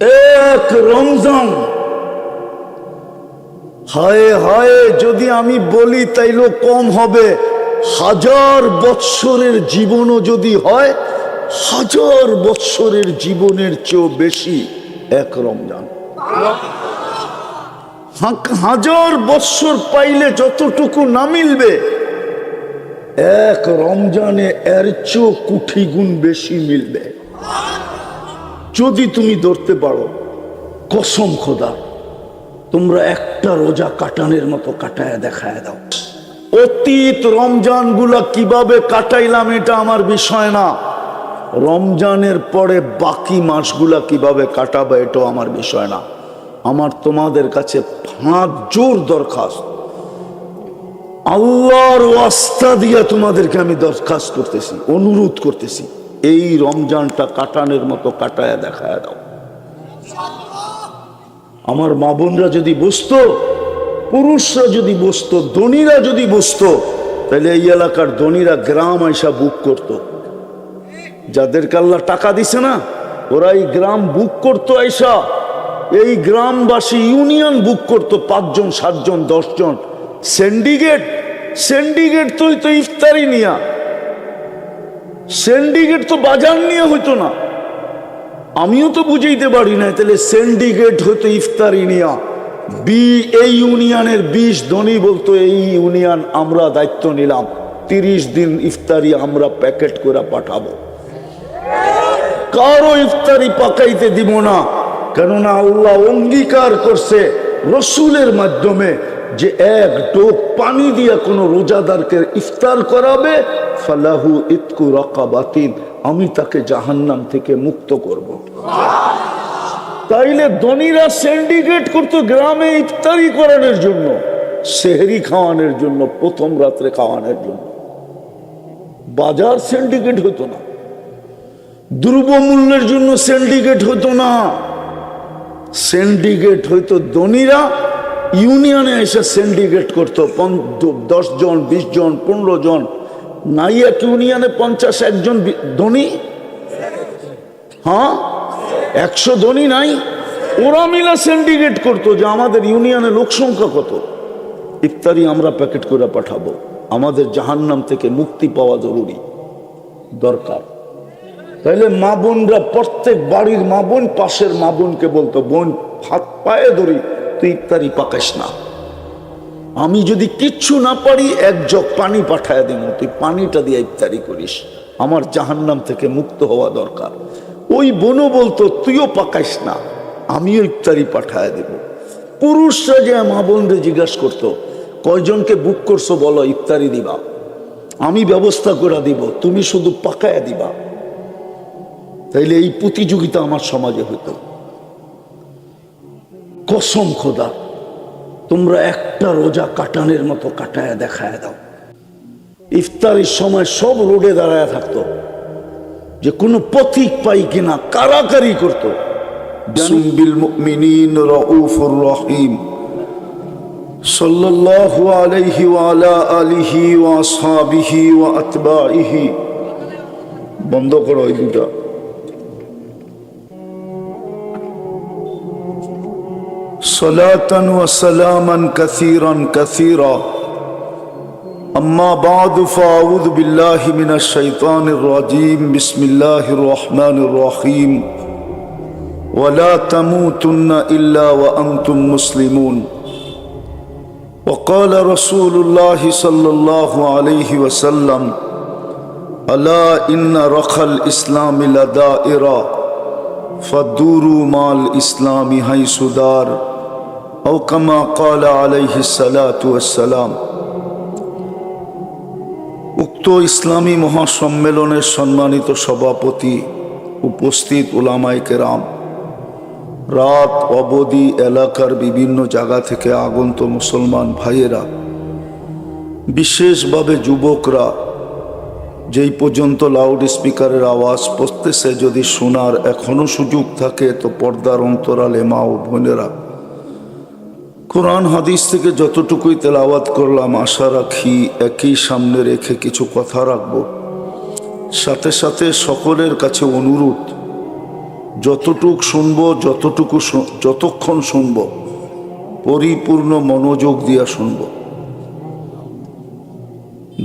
এক রমজান। হায় হায়, যদি আমি বলি তাইলে কম হবে। হাজার বৎসরের জীবনও যদি হয়, হাজার বৎসরের জীবনের চেয়েও বেশি এক রমজান। হাজার বৎসর পাইলে যতটুকু না মিলবে, এক রমজানে এর চেয়েও কুঠি গুণ বেশি মিলবে। যদি তুমি ধরতে পারো, কসম খোদা, তোমরা একটা রোজা কাটানের মতো কাটায় দেখায় দাও। অতীত রমজানগুলা কীভাবে কাটাইলাম এটা আমার বিষয় না। রমজানের পরে বাকি মাসগুলা কীভাবে কাটাবে এটাও আমার বিষয় না। আমার তোমাদের কাছে হাত জোর দরখাস্ত। আল্লাহর ওয়াস্তা দিয়া তোমাদেরকে আমি দরখাস্ত করতেছি, অনুরোধ করতেছি। এই রমজানটা কাটানের মতো কাটায় দেখায় দাও। আমার মা বোনরা যদি বসতো পুরুষরা যদি বসতো ধনীরা যদি বসতো তাহলে এই এলাকার ধনীরা গ্রাম আইসা বুক করত। যাদেরকে আল্লাহ টাকা দিছে না ওরা এই গ্রাম বুক করতো আইসা। এই গ্রামবাসী ইউনিয়ন বুক করতো পাঁচজন, সাতজন, দশজন। সিন্ডিকেট সিন্ডিকেট তো তো ইফতারি নিয়া। সিন্ডিকেট তো বাজার নিয়ে হইতো না। আমিও তো বুঝাইতে পারি না তাহলে সিন্ডিকেট হতো ইফতারি নিয়া। বি, এই ইউনিয়নের বিশ ধনী বলতো, এই ইউনিয়ন আমরা দায়িত্ব নিলাম, তিরিশ দিন ইফতারি আমরা প্যাকেট করে পাঠাবো। কারও ইফতারি পাকাইতে দিব না, কেননা আল্লাহ অঙ্গীকার করছে, রসুলের মাধ্যমে যে এক ডোক পানি দিয়া কোনো রোজাদারকে ইফতার করাবে, ফালাহু ইতকু রকাবাতিন, আমি তাকে জাহান্নাম থেকে মুক্ত করব। তাইলে ধনীরা সিন্ডিকেট করতো গ্রামে ইফতারি করানোর জন্য, সেহরি খাওয়ানোর জন্য, প্রথম রাত্রে খাওয়ানোর জন্য। বাজার সিন্ডিকেট হতো না। দ্রব্যমূল্যের জন্য সিন্ডিকেট হতো না। সিন্ডিকেট হইতো ধনীরা ইউনিয়নে এসে সিন্ডিকেট করতো দশ জন, বিশ জন, পনেরো জন। নাই এক ইউনিয়নে পঞ্চাশ একজন ধনী? হ্যাঁ? একশো ধনী নাই? ওরা মিলা সিন্ডিকেট করতো যে আমাদের ইউনিয়নে লোক সংখ্যা কত। ইফতারি আমরা প্যাকেট করে পাঠাবো। আমাদের জাহান্নাম থেকে মুক্তি পাওয়া জরুরি। দরকার। তাইলে মা বোনরা প্রত্যেক বাড়ির মা বোন, পাশের মা বোনকে বলতো, বোন হাত পায়ে ধরি। তুই ইফতারি পাকাস না। আমি যদি কিচ্ছু না পারি, এক জগ পানি পাঠায় দিব তুই পানিটা দিয়ে ইফতারি করিস। আমার জাহান্নাম থেকে মুক্ত হওয়া দরকার। ওই বোনও বলতো, তুইও পাকাইস না, আমিও ইফতারি পাঠায় দেব। পুরুষরা যে মা বোনরে জিজ্ঞাসা করতো, কয়জনকে বুক করছ বলো, ইফতারি দিবা? আমি ব্যবস্থা করে দিব, তুমি শুধু পাকায় দিবা। তাইলে এই প্রতিযোগিতা আমার সমাজে হইতো কসম খোদা, তোমরা একটা রোজা কাটানের মতো কাটায় দেখায় দাও। ইফতারির সময় সব রোডে দাঁড়ায় থাকতো, যে কোনো পথিক পাই কিনা, কারাকারি করতো। আলাইহি ওয়া আলা আলিহি ওয়া ওয়া বন্ধ করো এই দুটা صلاة وسلاما كثيرا كثيرا. أما بعد فأعوذ بالله من الشيطان الرجيم. بسم الله الرحمن الرحيم. ولا تموتن إلا وأنتم مسلمون. وقال رسول الله صلى الله عليه وسلم ألا إن رخى الإسلام لدائرة فدوروا مع الإسلام حيث دار. أو كما قال عليه الصلاة والسلام উক্ত ইসলামী মহাসম্মেলনের সম্মানিত সভাপতি উপস্থিত উলামাই কেরাম রাত অবধি এলাকার বিভিন্ন জায়গা থেকে আগন্ত মুসলমান ভাইয়েরা বিশেষভাবে যুবকরা যেই পর্যন্ত লাউড স্পিকারের আওয়াজ পড়তেছে যদি শোনার এখনো সুযোগ থাকে তো পর্দার অন্তরালে মা ও বোনেরা কোরআন হাদিস থেকে যতটুকুই তেলাওয়াত করলাম, আশা রাখি একই সামনে রেখে কিছু কথা রাখব। সাথে সাথে সকলের কাছে অনুরোধ, যতটুক শুনব, যতটুকু যতক্ষণ শুনব, পরিপূর্ণ মনোযোগ দিয়া শুনব।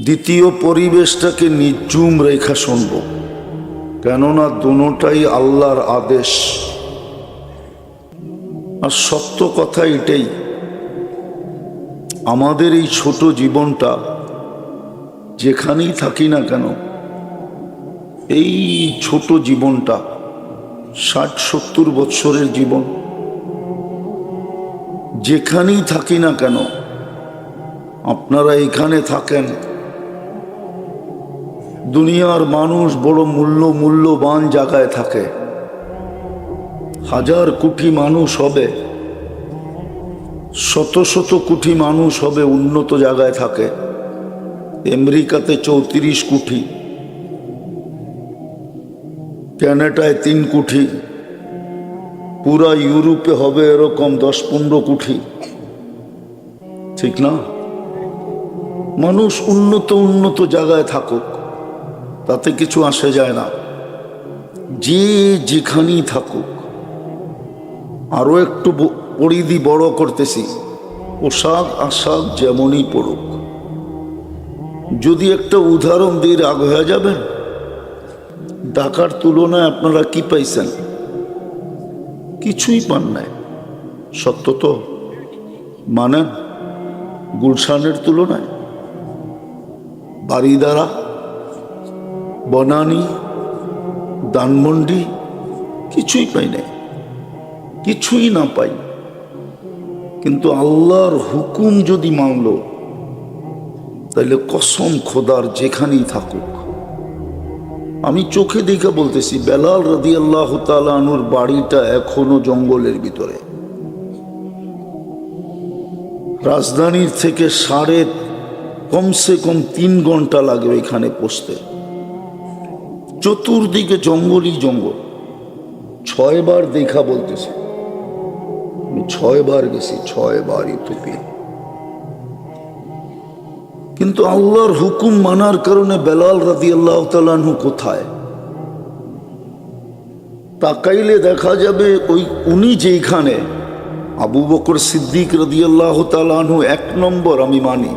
দ্বিতীয় পরিবেশটাকে নির্জুম রেখা শুনব, কেননা দুটাই আল্লাহর আদেশ। আর সত্য কথা এটাই আমাদের এই ছোট জীবনটা যেখানেই থাকি না কেন, এই ছোট জীবনটা, ষাট সত্তর বৎসরের জীবন, যেখানেই থাকি না কেন, আপনারা এখানে থাকেন। দুনিয়ার মানুষ বড় মূল্য, মূল্যবান জায়গায় থাকে। হাজার কোটি মানুষ হবে। শত শত কোটি মানুষ হবে উন্নত জায়গায় থাকে। আমেরিকাতে চৌত্রিশ কোটি ক্যানাডায় তিন কোটি, পুরা ইউরোপে হবে এরকম দশ পনেরো কোটি। ঠিক না? মানুষ উন্নত উন্নত জায়গায় থাকুক, তাতে কিছু আসে যায় না। যে যেখানেই থাকুক, আরও একটু পরিধি বড় করতেছি। পোশাক আশাক যেমনই পড়ুক যদি একটা উদাহরণ দিয়ে রাগ হয়ে যাবেন ঢাকার তুলনায় আপনারা কি পাইছেন? কিছুই পান নাই। সত্য তো? মানেন গুলশানের তুলনায়? বারিদারা বনানি দানমন্ডি কিছুই পাই নাই। কিছুই না পাই। কিন্তু আল্লাহর হুকুম যদি মানল তাহলে কসম খোদার যেখানেই থাকুক। আমি চোখে দেখে বলতেছি, বেলাল রাদি আল্লাহ তালানুর বাড়িটা এখনও জঙ্গলের ভিতরে। রাজধানীর থেকে সাড়ে কমসে কম তিন ঘণ্টা লাগবে এখানে পৌঁছতে। চতুর্দিকে জঙ্গলই জঙ্গল। ছয়বার দেখা বলতেছি। ছয়বার গেছি ছয়বার ইথোপিয়া কিন্তু আল্লাহর হুকুম মানার কারণে বেলাল রাদি আল্লাহ তালানহু কোথায়? তাকাইলে দেখা যাবে ওই উনি যেখানে আবু বকর সিদ্দিক রদি আল্লাহ তালানহু এক নম্বর আমি মানি,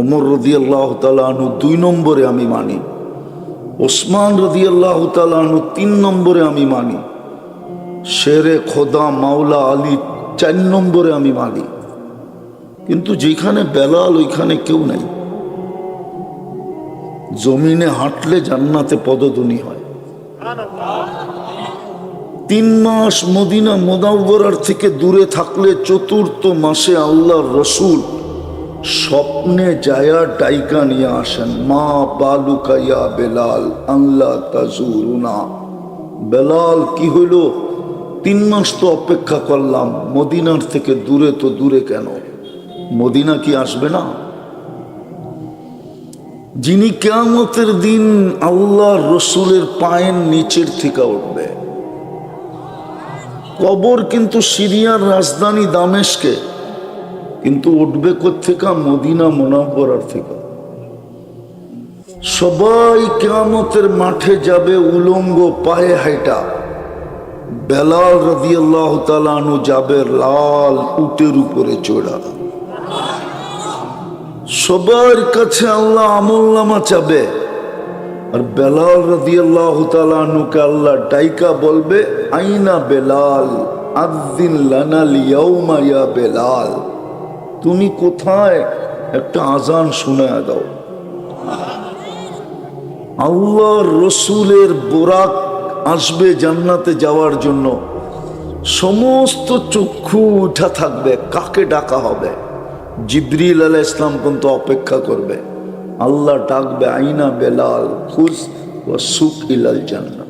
ওমর রদি আল্লাহ তালানহু দুই নম্বরে আমি মানি, ওসমান রদি আল্লাহ তালানহু তিন নম্বরে আমি মানি। শেরে খোদা মাওলা আলী চার নম্বরে আমি মানি কিন্তু যেখানে বেলাল, ওইখানে কেউ নাই। জমিনে হাঁটলে জান্নাতে পদধ্বনি হয়। তিন মাস মদিনা মোদাব্বরার থেকে দূরে থাকলে চতুর্থ মাসে আল্লাহর রসুল স্বপ্নে জায়া ডাইকা নিয়ে আসেন, মা বালুকাইয়া বেলাল আল্লাহ তাজুরুনা। বেলাল কি হইল? তিন মাস তো অপেক্ষা করলাম, মদিনার থেকে দূরে তো দূরে কেন? মদিনা কি আসবে না? যিনি কেয়ামতের দিন আল্লাহ রসুলের পায়ের নিচের থেকে উঠবে। কবর কিন্তু সিরিয়ার রাজধানী দামেশকে কিন্তু উঠবে কোথেকা মদিনা মোনাব্বরার থেকে। সবাই কেয়ামতের মাঠে যাবে উলঙ্গ পায়ে হাইটা। বেলাল রাদিয়াল্লাহ তালানু যাবে লাল উটের উপরে চড়া। সবার কাছে আল্লাহ আমল নামা চাবে। আর বেলাল রাদিয়াল্লাহ তালানুকে আল্লাহ ডাইকা বলবে, আইনা বেলাল আদিন লানাল ইয়া বেলাল। তুমি কোথায়? একটা আজান শুনে দাও। আল্লাহর রসুলের বোরাক আসবে জান্নাতে যাওয়ার জন্য, সমস্ত চক্ষু উঠা থাকবে, কাকে ডাকা হবে? জিবরিল আলাহ ইসলাম পর্যন্ত অপেক্ষা করবে। আল্লাহ ডাকবে, আইনা বেলাল খুশ ও সুখ ইলাল জান্না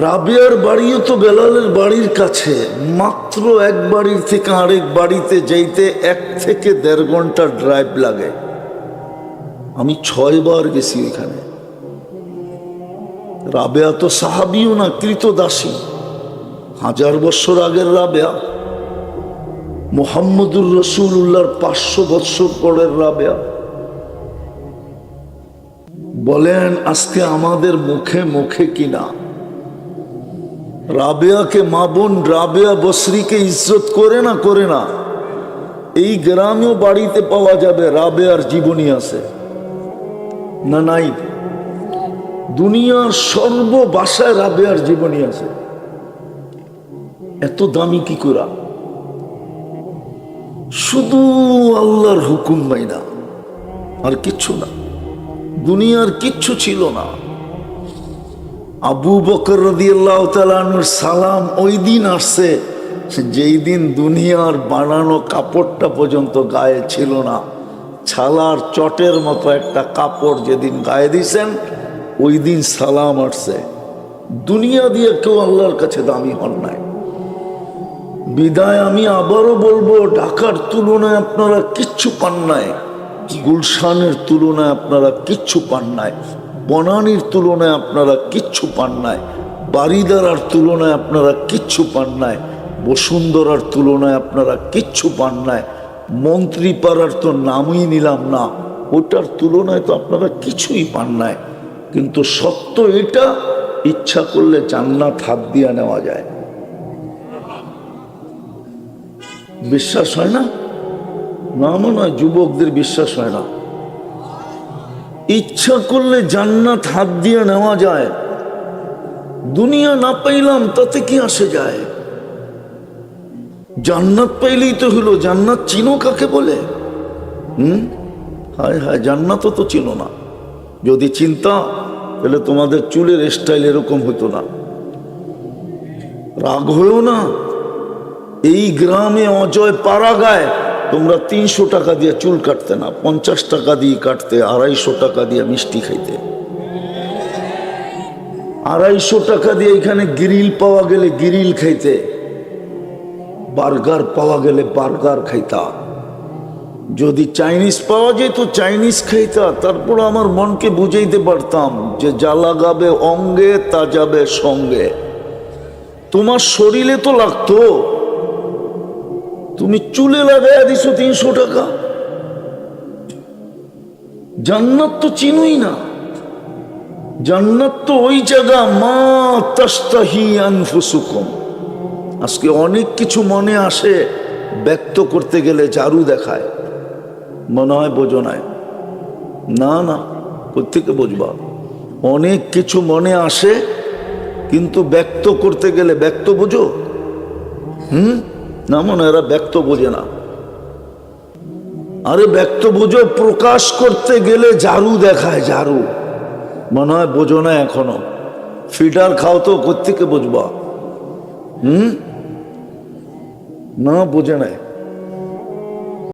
রাবিয়ার বাড়িও তো বেলালের বাড়ির কাছে, মাত্র এক বাড়ির থেকে আরেক বাড়িতে যাইতে এক থেকে দেড় ঘণ্টা ড্রাইভ লাগে। আমি ছয়বার গেছি ওইখানে। রাবেয়া তো সাহাবিও না, কৃতদাসী। হাজার বছর আগের রাবেয়া। মোহাম্মদুর রসুল উল্লাহর পাঁচশো বৎসর পরের রাবেয়া। বলেন, আজকে আমাদের মুখে মুখে কিনা? রাবেয়াকে মা বোন, রাবেয়া বসরিকে ইজ্জত করে না করে না? এই গ্রামেও বাড়িতে পাওয়া যাবে রাবেয়ার জীবনী আছে। না, নাই। দুনিয়ার সর্ব বাসায় রাবেয়ার জীবনী আছে। এত দামি কি করা শুধু আল্লাহর হুকুম না, আর কিচ্ছু না। দুনিয়ার কিচ্ছু ছিল না। আবু বকর রদিয়াল্লাহ তালানুর সালাম ওই দিন আসছে যেই দিন দুনিয়ার বানানো কাপড়টা পর্যন্ত গায়ে ছিল না, ছালার চটের মতো একটা কাপড় যেদিন গায়ে দিছেন ওই দিন সালাম আসছে। দুনিয়া দিয়ে কেউ আল্লাহর কাছে দামি হন নাই। বিদায় আমি আবারও বলব, ঢাকার তুলনায় আপনারা কিচ্ছু পান নাই, গুলশানের তুলনায় আপনারা কিচ্ছু পান নাই, বনানির তুলনায় আপনারা কিচ্ছু পান নাই বাড়িদারার তুলনায় আপনারা কিচ্ছু পান নাই, বসুন্ধরার তুলনায় আপনারা কিচ্ছু পান নাই, মন্ত্রীপাড়ার তো নামই নিলাম না, ওটার তুলনায় তো আপনারা কিছুই পান নাই। কিন্তু সত্য এটা, ইচ্ছা করলে জান্নাত হাত দিয়া নেওয়া যায়। বিশ্বাস হয় না? না মনে হয় যুবকদের বিশ্বাস হয় না। ইচ্ছা করলে জান্নাত হাত দিয়ে নেওয়া যায়। দুনিয়া না পাইলাম তাতে কি আসে যায়? জান্নাত পাইলেই তো হলো, জান্নাত চিনো কাকে বলে? হুম? হায় হায়, জান্নাতও তো চিনো না। যদি চিন্তা, তাহলে তোমাদের চুলের স্টাইল এরকম হতো না। রাগ হয়েও না। এই গ্রামে অজয় পাড়া গায় তোমরা তিনশো টাকা দিয়ে চুল কাটতে না, পঞ্চাশ টাকা দিয়ে কাটতে, আড়াইশো টাকা দিয়ে মিষ্টি খাইতে। আড়াইশো টাকা দিয়ে এখানে গ্রিল পাওয়া গেলে গ্রিল খাইতে। বার্গার পাওয়া গেলে বার্গার খাইতা। যদি চাইনিজ পাওয়া যেত চাইনিজ খাইতা, তারপর আমার মনকে বুঝাইতে পারতাম যে যা লাগাবে অঙ্গে, তা যাবে সঙ্গে। তোমার শরীরে তো লাগতো। তুমি চুলে লাগাইয়া দিছো তিনশো টাকা। জান্নাত তো চিনুই না। জান্নাত তো ওই জায়গা, মা তাস্তাহি আনফুসুকুম। আজকে অনেক কিছু মনে আসে, ব্যক্ত করতে গেলে জারু দেখায়। মনে হয় বোঝো নাই। না না কোথেকে বুঝবা। অনেক কিছু মনে আসে, কিন্তু ব্যক্ত করতে গেলে ব্যক্ত বোঝো? হুম? না, মনে এরা ব্যক্ত বোঝে না। আরে ব্যক্ত বুঝো, প্রকাশ করতে গেলে জারু দেখায় জারু মনে হয় বোঝো না এখনও। ফিটার খাও তো কোথেকে বুঝবা। হুম? না, বোঝে নাই।